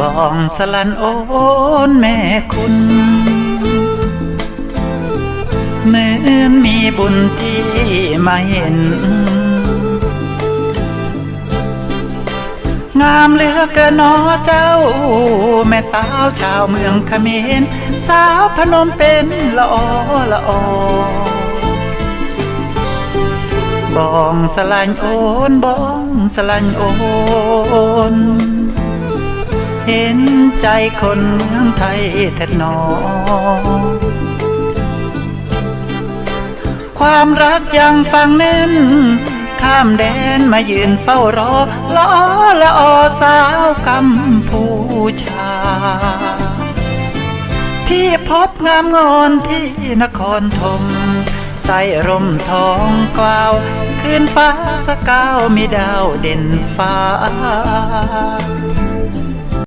บองสลันโอนแม่คุณเหมือนมีบุญที่มาเห็น งามเหลือเกินนอเจ้า แม่สาวชาวเมืองเขมรสาวพนมเป็นละอละออบองสลันโอนบองสลันโอน เห็นใจคนเมืองไทยแท้หนอ ความรักยังฟังแน่น ข้ามแดนมายืนเฝ้ารอล้อละอสาวกัมพูชา พี่พบงามงอนที่นครธมใต้ร่มทองกล่าวคืนฟ้าสกาวมีดาวเด่นฟ้า